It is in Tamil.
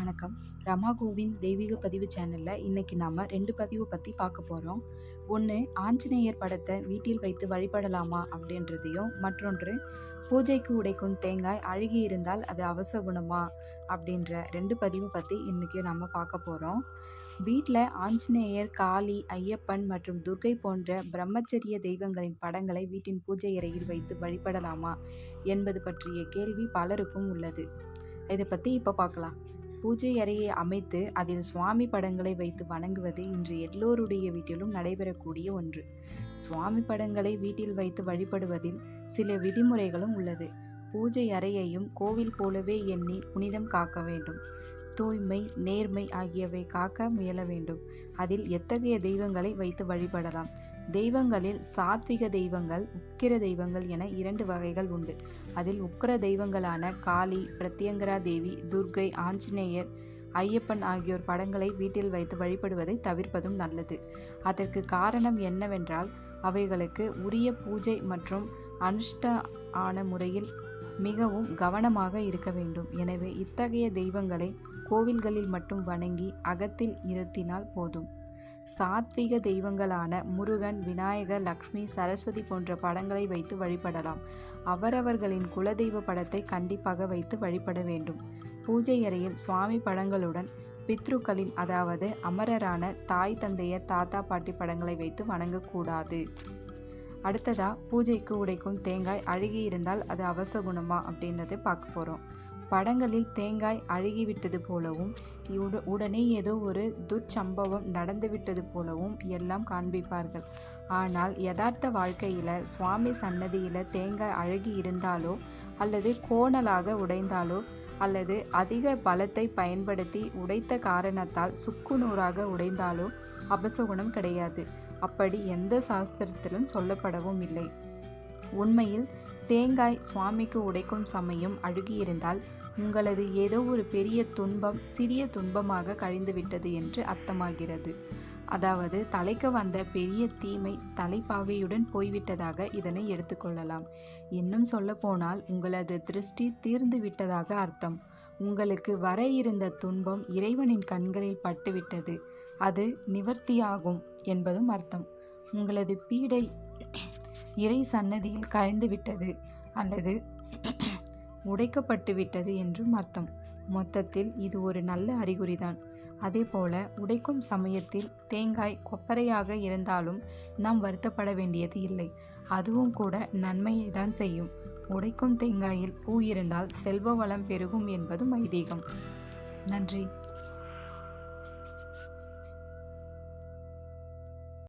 வணக்கம். ரமா கோவிந்த் தெய்வீக பதிவு சேனலில் இன்றைக்கி நாம் ரெண்டு பதிவு பற்றி பார்க்க போகிறோம் ஒன்று ஆஞ்சநேயர் படத்தை வீட்டில் வைத்து வழிபடலாமா அப்படின்றதையும் மற்றொன்று பூஜைக்கு உடைக்கும் தேங்காய் அழுகி இருந்தால் அது அவசகுணமா அப்படின்ற ரெண்டு பதிவு பற்றி இன்றைக்கி நம்ம பார்க்க போகிறோம் வீட்டில் ஆஞ்சநேயர் காளி ஐயப்பன் மற்றும் துர்கை போன்ற பிரம்மச்சரிய தெய்வங்களின் படங்களை வீட்டின் பூஜை அறையில் வைத்து வழிபடலாமா என்பது பற்றிய கேள்வி பலருக்கும் உள்ளது. இதை பற்றி இப்போ பார்க்கலாம். பூஜை அறையை அமைத்து அதில் சுவாமி படங்களை வைத்து வணங்குவது இன்று எல்லோருடைய வீட்டிலும் நடைபெறக்கூடிய ஒன்று. சுவாமி படங்களை வீட்டில் வைத்து வழிபடுவதில் சில விதிமுறைகளும் உள்ளது. பூஜை அறையையும் கோவில் போலவே எண்ணி புனிதம் காக்க வேண்டும். தூய்மை நேர்மை ஆகியவை காக்க முயல வேண்டும். அதில் எத்தகைய தெய்வங்களை வைத்து வழிபடலாம்? தெய்வங்களில் சாத்விக தெய்வங்கள் உக்கிர தெய்வங்கள் என இரண்டு வகைகள் உண்டு. அதில் உக்கிர தெய்வங்களான காளி பிரத்யங்கரா தேவி துர்கை ஆஞ்சநேயர் ஐயப்பன் ஆகியோர் படங்களை வீட்டில் வைத்து வழிபடுவதை தவிர்ப்பதும் நல்லது. அதற்கு காரணம் என்னவென்றால் அவைகளுக்கு உரிய பூஜை மற்றும் அனுஷ்டான முறையில் மிகவும் கவனமாக இருக்க வேண்டும். எனவே இத்தகைய தெய்வங்களை கோவில்களில் மட்டும் வணங்கி அகத்தில் இருத்தினால் போதும். சாத்விக தெய்வங்களான முருகன் விநாயகர் லக்ஷ்மி சரஸ்வதி போன்ற படங்களை வைத்து வழிபடலாம். அவரவர்களின் குலதெய்வ படத்தை கண்டிப்பாக வைத்து வழிபட வேண்டும். பூஜை அறையில் சுவாமி படங்களுடன் பித்ருக்களின் அதாவது அமரரான தாய் தந்தையர் தாத்தா பாட்டி படங்களை வைத்து வணங்கக்கூடாது. அடுத்ததா பூஜைக்கு உடைக்கும் தேங்காய் அழுகி இருந்தால் அது அவசகுணமா அப்படின்றத பார்க்க போகிறோம் படங்களில் தேங்காய் அழுகிவிட்டது போலவும் உடனே ஏதோ ஒரு துச்சம்பவம் நடந்துவிட்டது போலவும் எல்லாம் காண்பிப்பார்கள். ஆனால் யதார்த்த வாழ்க்கையில் சுவாமி சன்னதியில் தேங்காய் அழுகி இருந்தாலோ அல்லது கோணலாக உடைந்தாலோ அல்லது அதிக பலத்தை பயன்படுத்தி உடைத்த காரணத்தால் சுக்குநூறாக உடைந்தாலோ அபசகுணம் கிடையாது. அப்படி எந்த சாஸ்திரத்திலும் சொல்லப்படவும் இல்லை. உண்மையில் தேங்காய் சுவாமிக்கு உடைக்கும் சமயம் அழுகியிருந்தால் உங்களது ஏதோ ஒரு பெரிய துன்பம் சிறிய துன்பமாக கழிந்துவிட்டது என்று அர்த்தமாகிறது. அதாவது தலைக்கு வந்த பெரிய தீமை தலைப்பாகையுடன் போய்விட்டதாக இதனை எடுத்துக்கொள்ளலாம் இன்னும் சொல்லப்போனால் உங்களது திருஷ்டி தீர்ந்து விட்டதாக அர்த்தம். உங்களுக்கு வர இருந்த துன்பம் இறைவனின் கண்களில் பட்டுவிட்டது. அது நிவர்த்தியாகும் என்பதும் அர்த்தம். உங்களது பீடை இறை சன்னதியில் கழிந்து விட்டது அல்லது உடைக்கப்பட்டுவிட்டது என்றும் அர்த்தம். மொத்தத்தில் இது ஒரு நல்ல அறிகுறிதான். அதேபோல உடைக்கும் சமயத்தில் தேங்காய் கொப்பரையாக இருந்தாலும் நாம் வருத்தப்பட வேண்டியது இல்லை. அதுவும் கூட நன்மையை தான் செய்யும். உடைக்கும் தேங்காயில் பூ இருந்தால் செல்வ வளம் பெருகும் என்பதும் ஐதீகம். நன்றி.